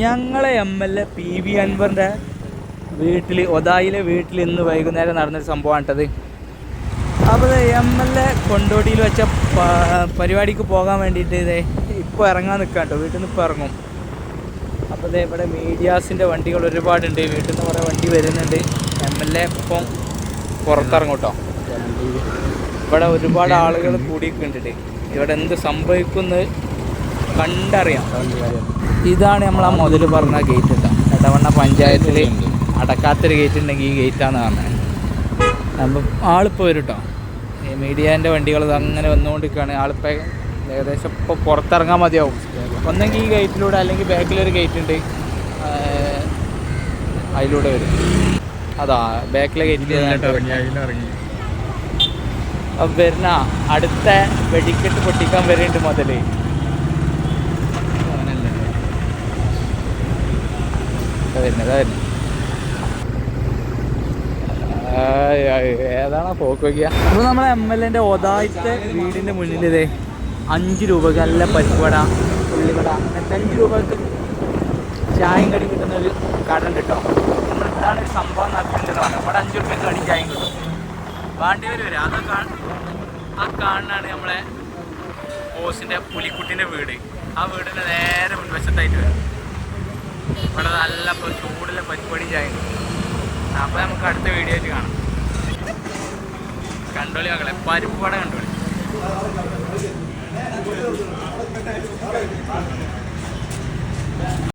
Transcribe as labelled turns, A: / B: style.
A: ഞങ്ങളെ M L A P V അൻവറിന്റെ വീട്ടിൽ ഒതായിലെ വീട്ടിൽ ഇന്ന് വൈകുന്നേരം നടന്നൊരു സംഭവമാണ് അപ്പോൾ എം എൽ എ കൊണ്ടോടിയിൽ വെച്ച പരിപാടിക്ക് പോകാൻ വേണ്ടിയിട്ട് ഇതേ ഇപ്പോൾ ഇറങ്ങാൻ നിൽക്കാം കേട്ടോ വീട്ടിൽ നിന്ന് ഇപ്പോൾ ഇറങ്ങും. അപ്പോൾ ഇതേ ഇവിടെ മീഡിയാസിന്റെ വണ്ടികൾ ഒരുപാടുണ്ട്. വീട്ടിൽ നിന്ന് കുറേ വണ്ടി വരുന്നുണ്ട്. എം എൽ എ ഇപ്പം പുറത്തിറങ്ങും കേട്ടോ ഇവിടെ ഒരുപാട് ആളുകൾ കൂടിയിട്ടുണ്ട് ഇവിടെ എന്ത് സംഭവിക്കുന്നത് കണ്ടറിയാം. ഇതാണ് നമ്മൾ ആ മുതൽ പറഞ്ഞ ഗേറ്റ് കേട്ടോ എടവണ്ണ പഞ്ചായത്തിൽ അടക്കാത്തൊരു ഗേറ്റ് ഉണ്ടെങ്കിൽ ഈ ഗേറ്റാന്ന് പറഞ്ഞത് അപ്പം ആളിപ്പോൾ വരും കേട്ടോ ഈ മീഡിയേന്റെ വണ്ടികൾ അങ്ങനെ വന്നുകൊണ്ടിരിക്കുകയാണ് ആളിപ്പോൾ ഏകദേശം ഇപ്പോൾ പുറത്തിറങ്ങാൻ മതിയാവും. ഒന്നെങ്കിൽ ഈ ഗേറ്റിലൂടെ അല്ലെങ്കിൽ ബാക്കിലൊരു ഗേറ്റ് ഉണ്ട്. അതിലൂടെ വരും. അതാ ബാക്കിലെ ഗേറ്റിൽ അപ്പം വരുന്ന അടുത്ത വെടിക്കെട്ട് പൊട്ടിക്കാൻ വരുന്നുണ്ട് മുതൽ ഇതാ വരുന്നത് വരുന്നത് ഏതാണോ പോക്ക് വയ്ക്കുക. അപ്പോൾ നമ്മളെ എം എൽ എന്റെ ഒതായത്തെ വീടിന്റെ മുന്നിൽ ഇതേ അഞ്ച് രൂപക്ക് നല്ല പരിപ്പട ഉള്ളിവട അങ്ങനത്തെ അഞ്ച് രൂപക്ക് ചായയും കടി കിട്ടുന്ന ഒരു കട ഉണ്ട് കേട്ടോ. ഒരു സംഭവം നടത്തിയിട്ടുള്ളതാണ് ഇവിടെ അഞ്ച് രൂപയ്ക്ക് കടി ചായയും കിട്ടും. വാണ്ടിയവർ വരും അത് കാ ആ കാണാനാണ് നമ്മളെ ബോസിന്റെ പുലിക്കുട്ടിന്റെ വീട്. ആ വീടിന്റെ നേരെ നല്ല ചൂടുള്ള പരിപ്പടി ചായ. അപ്പോൾ നമുക്ക് അടുത്ത വീഡിയോ ആയിട്ട് കാണാം. കണ്ടോളി മക്കളെ? പരിപ്പാടെ കണ്ടോളി.